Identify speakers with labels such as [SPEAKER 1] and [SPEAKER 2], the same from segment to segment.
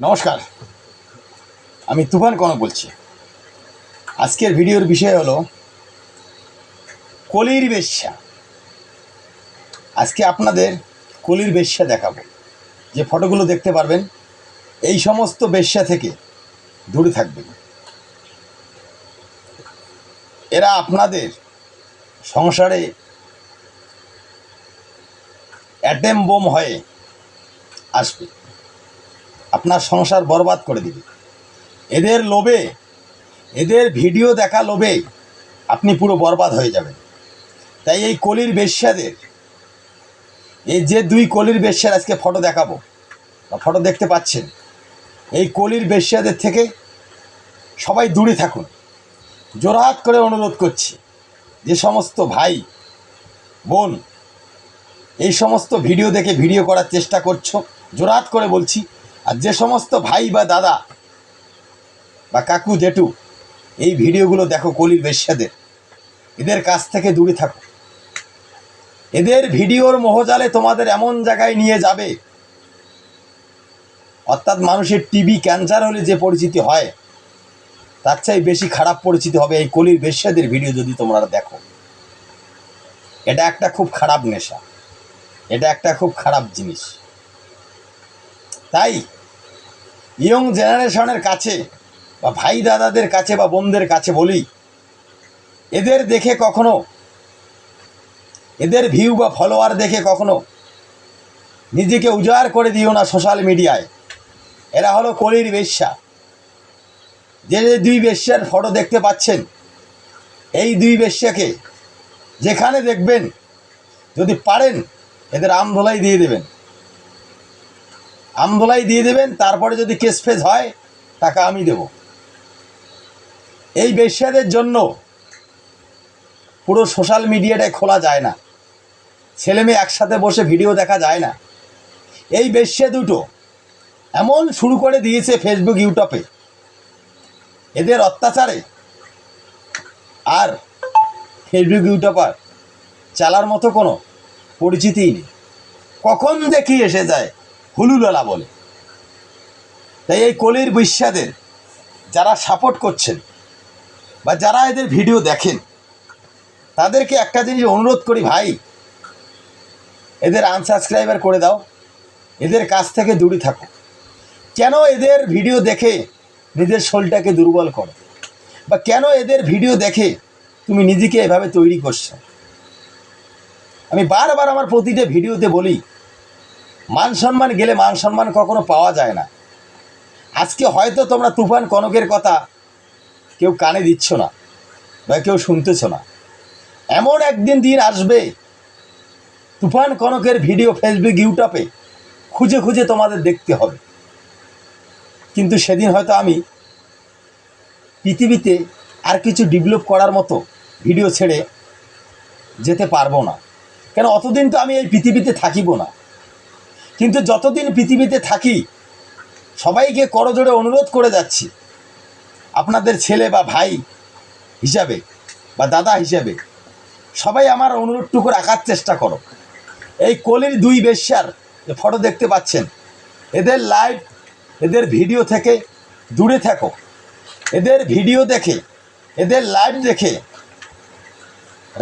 [SPEAKER 1] নমস্কার। আমি তুফান কনক বলছি। আজকের ভিডিওর বিষয় হলো কলির বেশ্যা। আজকে আপনাদের কলির বেশ্যা দেখাবো। যে ফটোগুলো দেখতে পারবেন, এই সমস্ত বেশ্যা থেকে দূরে থাকবেন। এরা আপনাদের সংসারে অ্যাটেম বোম হয়ে আসবে। আপনার সংসার বরবাদ করে দিবে। এদের লোভে, এদের ভিডিও দেখা লোভে আপনি পুরো বরবাদ হয়ে যাবেন। তাই এই কলির বেশ্যাদের, এই যে দুই কলির বেশ্যার আজকে ফটো দেখাবো, বা ফটো দেখতে পাচ্ছেন, এই কলির বেশ্যাদের থেকে সবাই দূরে থাকুন। জোরহাত করে অনুরোধ করছি, যে সমস্ত ভাই, বোন, এই সমস্ত ভিডিও দেখে ভিডিও করার চেষ্টা করছ জোরাত করে বলছি আর যে সমস্ত ভাই বা দাদা বা কাকু জেঠু, এই ভিডিওগুলো দেখো কলির বেশ্যাদের। এদের কাছ থেকে দূরে থাকো। এদের ভিডিওর মোহজালে তোমাদের এমন জায়গায় নিয়ে যাবে। অর্থাৎ মানুষের টিবি ক্যান্সার হলে যে পরিচিতি হয়, তার চাই বেশি খারাপ পরিচিতি হবে এই কলির বেশ্যাদের ভিডিও যদি তোমরা দেখো। এটা একটা খুব খারাপ নেশা। এটা একটা খুব খারাপ জিনিস। তাই ইয়ং জেনারেশনের কাছে, বা ভাই দাদাদের কাছে, বা বোনদের কাছে বলি, এদের দেখে কখনো, এদের ভিউ বা ফলোয়ার দেখে কখনো নিজেকে উজাড় করে দিও না সোশ্যাল মিডিয়ায় এরা হলো কলির বেশ্যা। যে যে দুই বেশ্যার ফটো দেখতে পাচ্ছেন, এই দুই বেশ্যাকে যেখানে দেখবেন, যদি পারেন, এদের আমধোলাই দিয়ে দেবেন। আমধোলাই দিয়ে দেবেন, তারপরে যদি কেস ফেস হয় টাকা আমি দেব। এই বেশ্যাদের জন্য পুরো সোশ্যাল মিডিয়াটায় খোলা যায় না। ছেলে মেয়ে একসাথে বসে ভিডিও দেখা যায় না। এই বেশ্যা দুটো এমন শুরু করে দিয়েছে ফেসবুক ইউটিউবে এদের অত্যাচারে আর ফেসবুক ইউটিউবার চালার মতো কোনো পরিচিতিই নেই। কখন দেখি এসে যায় হুলুলালা বলে। তাই এই কলির বিশ্বাদের যারা সাপোর্ট করছেন বা যারা এদের ভিডিও দেখেন, তাদেরকে একটা জিনিস অনুরোধ করি ভাই, এদের আনসাবস্ক্রাইবার করে দাও, এদের কাছ থেকে দূরে থাকো। কেন এদের ভিডিও দেখে নিজের শরীরটাকে দুর্বল করো? বা কেন এদের ভিডিও দেখে তুমি নিজেকে এভাবে তৈরি করছ? আমি বারবার আমার প্রতিটা ভিডিওতে বলি মান সম্মান গেলে মান সম্মান কখনো পাওয়া যায় না। আজকে হয়তো তোমরা তুফান কনকের কথা কেউ কানে দিচ্ছ না বা কেউ শুনতেছ না। এমন একদিন দিন আসবে, তুফান কনকের ভিডিও ফেসবুক, ইউটিউবে খুঁজে খুঁজে তোমাদের দেখতে হবে। কিন্তু সেদিন হয়তো আমি পৃথিবীতে আর কিছু ডেভেলপ করার মতো ভিডিও ছেড়ে যেতে পারব না। কেন, অতদিন তো আমি এই পৃথিবীতে থাকিব না। কিন্তু যতদিন পৃথিবীতে থাকি, সবাইকে করজোড়ে অনুরোধ করে যাচ্ছি। আপনাদের ছেলে বা ভাই হিসাবে বা দাদা হিসাবে সবাই আমার অনুরোধটুকু রাখার চেষ্টা করো। এই কলির দুই বেশ্যার ফটো দেখতে পাচ্ছেন, এদের লাইভ এদের ভিডিও থেকে দূরে থাকো। এদের ভিডিও দেখে, এদের লাইভ দেখে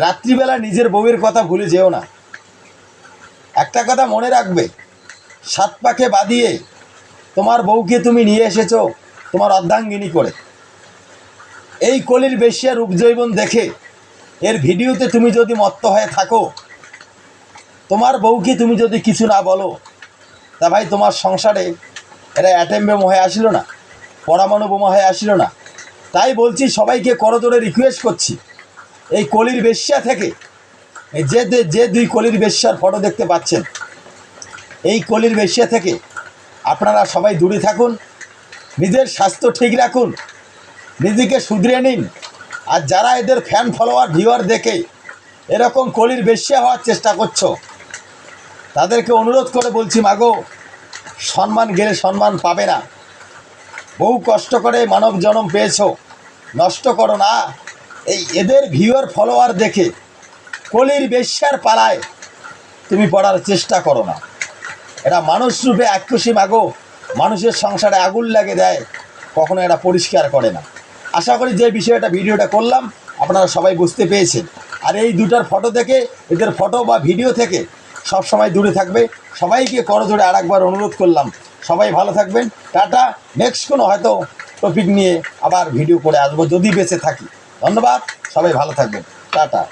[SPEAKER 1] রাত্রিবেলা নিজের বউয়ের কথা ভুলে যেও না। একটা কথা মনে রাখবে সাত পাকে বাদিয়ে তোমার বউকে তুমি নিয়ে এসেছ তোমার অর্ধাঙ্গিনী করে। এই কলির বেশিয়া রূপজৈবন দেখে এর ভিডিওতে তুমি যদি মত্ত হয়ে থাকো, তোমার বউকে তুমি যদি কিছু না বলো, তা ভাই তোমার সংসারে এরা অ্যাটেম বোম হয়ে আসিল না, পরমাণু বোমা হয়ে আসিল না। তাই বলছি, সবাইকে করজোরে রিকোয়েস্ট করছি, এই কলির বেশ্যা থেকে যে- যে দুই কলির বেশ্যার ফটো দেখতে পাচ্ছেন এই কলির বেশিয়া থেকে আপনারা সবাই দূরে থাকুন, নিজের স্বাস্থ্য ঠিক রাখুন, নিজেকে শুধরে নিন। আর যারা এদের ফ্যান ফলোয়ার ভিউয়ার দেখে এরকম কলির বেশ্যা হওয়ার চেষ্টা করছ, তাদেরকে অনুরোধ করে বলছি, মাগো, সম্মান গেলে সম্মান পাবে না। বহু কষ্ট করে মানব জনম পেয়েছ, নষ্ট করো না। এই এদের ভিউয়ার ফলোয়ার দেখে কলির বেশ্যার পালায় তুমি পড়ার চেষ্টা করো না। এরা মানুষ রূপে আক্রোশী মাগো। মানুষের সংসারে আগুন লাগে দেয়, কখনো এরা পরিষ্কার করে না। আশা করি যে বিষয়টা, ভিডিওটা করলাম, আপনারা সবাই বুঝতে পেরেছেন। আর এই দুটার ফটো থেকে, এদের ফটো বা ভিডিও থেকে সব সময় দূরে থাকবে। সবাইকে করো ধরে আর একবার অনুরোধ করলাম। সবাই ভালো থাকবেন। টাটা। নেক্সট কোনো হয়তো টপিক নিয়ে আবার ভিডিও করে আসব, যদি বেঁচে থাকি। ধন্যবাদ। সবাই ভালো থাকবেন। টাটা।